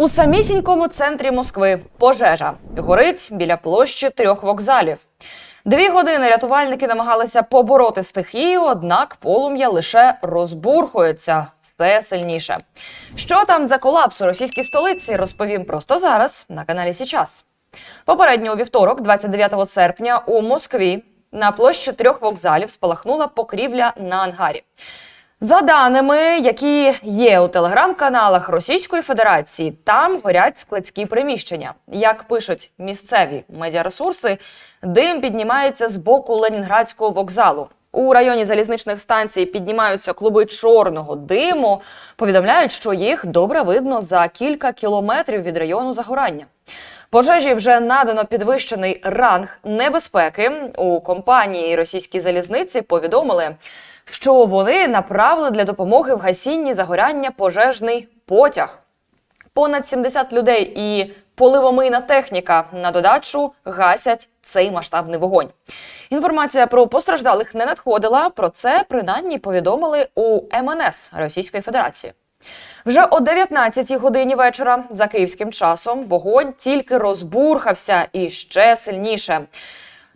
У самісінькому центрі Москви пожежа горить біля площі трьох вокзалів. Дві години рятувальники намагалися побороти стихію, однак полум'я лише розбурхується все сильніше. Що там за колапс у російській столиці, розповім просто зараз на каналі Січас. Попередньо у вівторок, 29 серпня, у Москві на площі трьох вокзалів спалахнула покрівля на ангарі. За даними, які є у телеграм-каналах Російської Федерації, там горять складські приміщення. Як пишуть місцеві медіаресурси, дим піднімається з боку Ленінградського вокзалу. У районі залізничних станцій піднімаються клуби чорного диму. Повідомляють, що їх добре видно за кілька кілометрів від району загорання. Пожежі вже надано підвищений ранг небезпеки. У компанії російські залізниці повідомили, що вони направили для допомоги в гасінні загоряння пожежний потяг. Понад 70 людей і поливомийна техніка на додачу гасять цей масштабний вогонь. Інформація про постраждалих не надходила. Про це принаймні повідомили у МНС Російської Федерації. Вже о 19 годині вечора за київським часом вогонь тільки розбурхався і ще сильніше.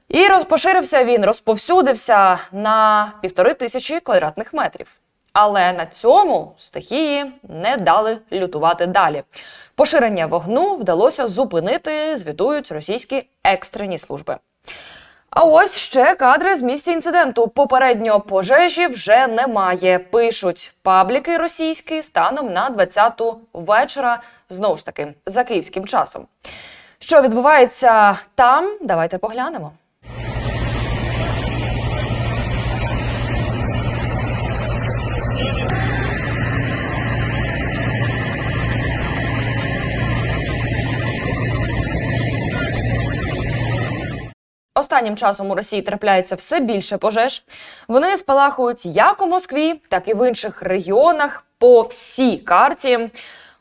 І розпоширився він, розповсюдився на півтори тисячі квадратних метрів. Але на цьому стихії не дали лютувати далі. Поширення вогну вдалося зупинити, звітують російські екстрені служби. А ось ще кадри з місця інциденту. Попередньо пожежі вже немає. Пишуть пабліки російські станом на 20-ту вечора. Знову ж таки, за київським часом. Що відбувається там? Давайте поглянемо. Останнім часом у Росії трапляється все більше пожеж. Вони спалахують як у Москві, так і в інших регіонах по всій карті.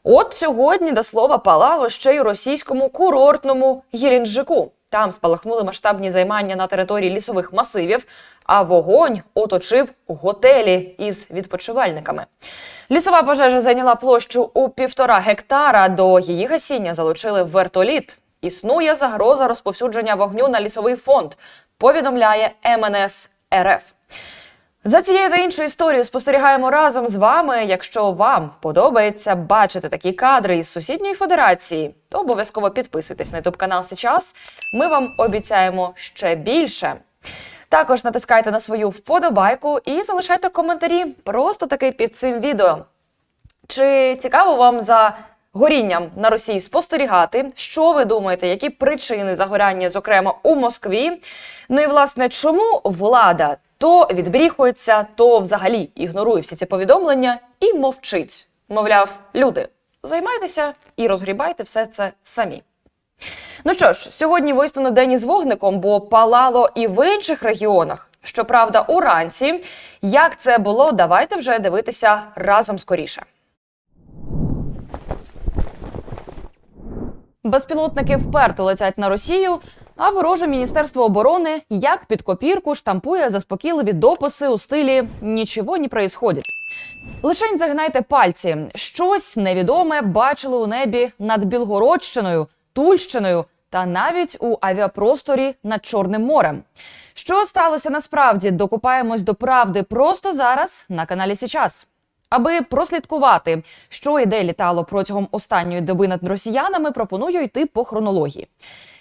От сьогодні, до слова, палало ще й у російському курортному Геленджику. Там спалахнули масштабні займання на території лісових масивів, а вогонь оточив готелі із відпочивальниками. Лісова пожежа зайняла площу у півтора гектара. До її гасіння залучили вертоліт. Існує загроза розповсюдження вогню на лісовий фонд, повідомляє МНС РФ. За цією та іншою історією спостерігаємо разом з вами. Якщо вам подобається бачити такі кадри із сусідньої федерації, то обов'язково підписуйтесь на ютуб канал Сейчас. Ми вам обіцяємо ще більше. Також натискайте на свою вподобайку і залишайте коментарі просто таки під цим відео. Чи цікаво вам за горінням на Росії спостерігати? Що ви думаєте, які причини загоряння, зокрема у Москві? Ну і власне, чому влада то відбріхується, то взагалі ігнорує всі ці повідомлення і мовчить? Мовляв, люди, займайтеся і розгрібайте все це самі. Ну що ж, сьогодні виставно день із вогником, бо палало і в інших регіонах. Щоправда, уранці. Як це було, давайте вже дивитися разом скоріше. Безпілотники вперто летять на Росію, а вороже міністерство оборони як під копірку штампує заспокійливі дописи у стилі «Нічого не происходить». Лишень загинайте пальці. Щось невідоме бачили у небі над Білгородщиною, Тульщиною та навіть у авіапросторі над Чорним морем. Що сталося насправді? Докупаємось до правди просто зараз на каналі Січас. Аби прослідкувати, що і де літало протягом останньої доби над росіянами, пропоную йти по хронології.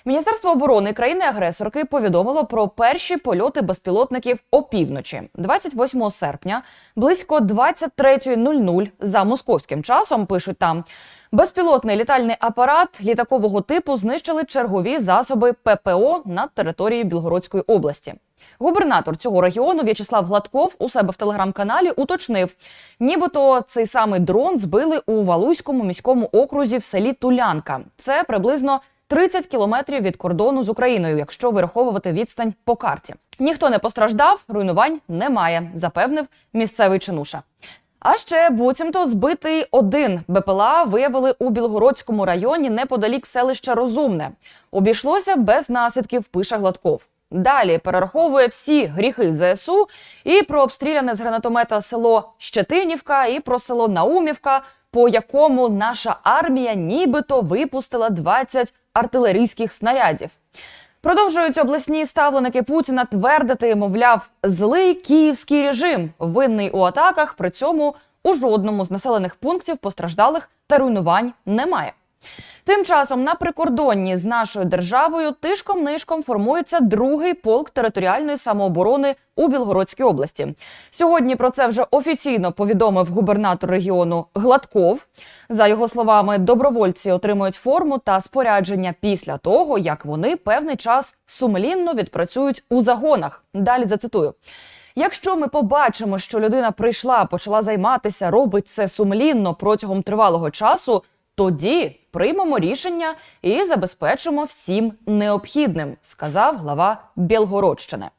Міністерство оборони країни-агресорки повідомило про перші польоти безпілотників опівночі, 28 серпня, близько 23.00 за московським часом. Пишуть там. Безпілотний літальний апарат літакового типу знищили чергові засоби ППО над територією Білгородської області. Губернатор цього регіону В'ячеслав Гладков у себе в телеграм-каналі уточнив, нібито цей самий дрон збили у Валуйському міському окрузі в селі Тулянка. Це приблизно 30 кілометрів від кордону з Україною, якщо вираховувати відстань по карті. Ніхто не постраждав, руйнувань немає, запевнив місцевий чинуша. А ще буцімто збитий один БПЛА виявили у Білгородському районі неподалік селища Розумне. Обійшлося без наслідків, пише Гладков. Далі перераховує всі гріхи ЗСУ і про обстріляне з гранатомета село Щетинівка, і про село Наумівка. по якому наша армія нібито випустила 20 артилерійських снарядів. Продовжують обласні ставленики Путіна твердити, мовляв, злий київський режим винний у атаках. При цьому у жодному з населених пунктів постраждалих та руйнувань немає. Тим часом на прикордонні з нашою державою тишком-нишком формується другий полк територіальної самооборони у Білгородській області. Сьогодні про це вже офіційно повідомив губернатор регіону Гладков. За його словами, добровольці отримують форму та спорядження після того, як вони певний час сумлінно відпрацюють у загонах. Далі зацитую. Якщо ми побачимо, що людина прийшла, почала займатися, робить це сумлінно протягом тривалого часу, тоді приймемо рішення і забезпечимо всім необхідним, сказав глава Білгородщини.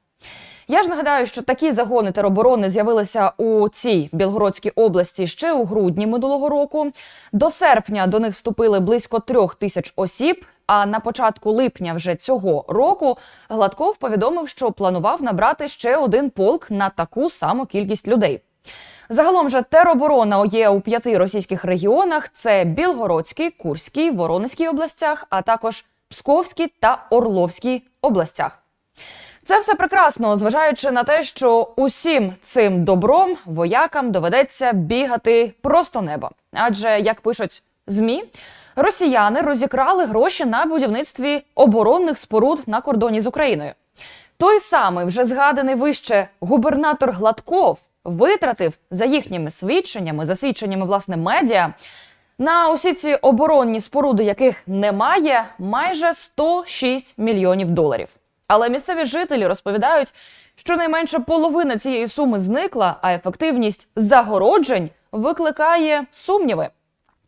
Я ж нагадаю, що такі загони тероборони з'явилися у цій Білгородській області ще у грудні минулого року. До серпня до них вступили близько трьох тисяч осіб. А на початку липня вже цього року Гладков повідомив, що планував набрати ще один полк на таку саму кількість людей. Загалом же тероборона є у п'яти російських регіонах: це Білгородський, Курський, Воронезькій областях, а також Псковській та Орловській областях. Це все прекрасно, зважаючи на те, що усім цим добром воякам доведеться бігати просто небо. Адже як пишуть змі, росіяни розікрали гроші на будівництві оборонних споруд на кордоні з Україною. Той самий вже згаданий вище губернатор Гладков витратив за їхніми свідченнями, за свідченнями власне медіа. На усі ці оборонні споруди, яких немає, майже 106 мільйонів доларів. Але місцеві жителі розповідають, що найменше половина цієї суми зникла, а ефективність загороджень викликає сумніви.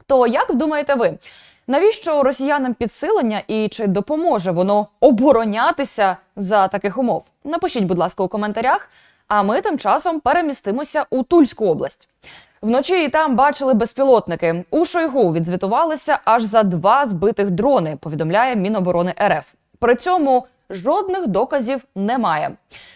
То як думаєте ви, навіщо росіянам підсилення і чи допоможе воно оборонятися за таких умов? Напишіть, будь ласка, у коментарях. А ми тим часом перемістимося у Тульську область. Вночі і там бачили безпілотники. У Шойгу відзвітувалися аж за два збитих дрони. Повідомляє Міноборони РФ. При цьому жодних доказів немає.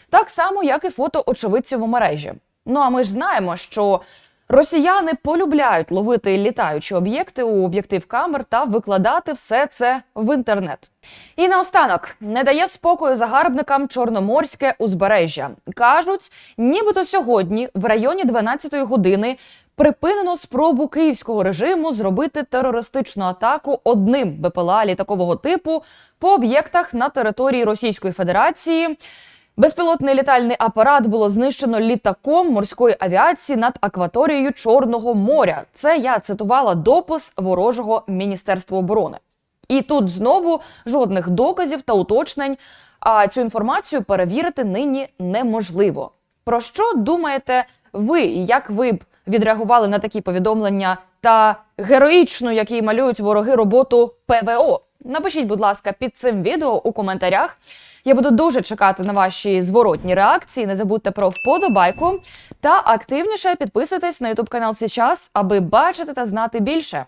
Так само, як і фото очевидців у мережі. Ну а ми ж знаємо, що росіяни полюбляють ловити літаючі об'єкти у об'єктив камер та викладати все це в інтернет. І наостанок не дає спокою загарбникам чорноморське узбережжя. кажуть, нібито сьогодні, в районі 12-ї години, припинено спробу київського режиму зробити терористичну атаку одним БПЛА літакового типу по об'єктах на території Російської Федерації. Безпілотний літальний апарат було знищено літаком морської авіації над акваторією Чорного моря. Це я цитувала допис ворожого міністерства оборони. І тут знову жодних доказів та уточнень. А цю інформацію перевірити нині неможливо. Про що думаєте ви? Як ви б відреагували на такі повідомлення та героїчну, які малюють вороги роботу ПВО? Напишіть, будь ласка, під цим відео у коментарях. Я буду дуже чекати на ваші зворотні реакції. Не забудьте про вподобайку та активніше підписуйтесь на ютуб канал Сейчас, аби бачити та знати більше.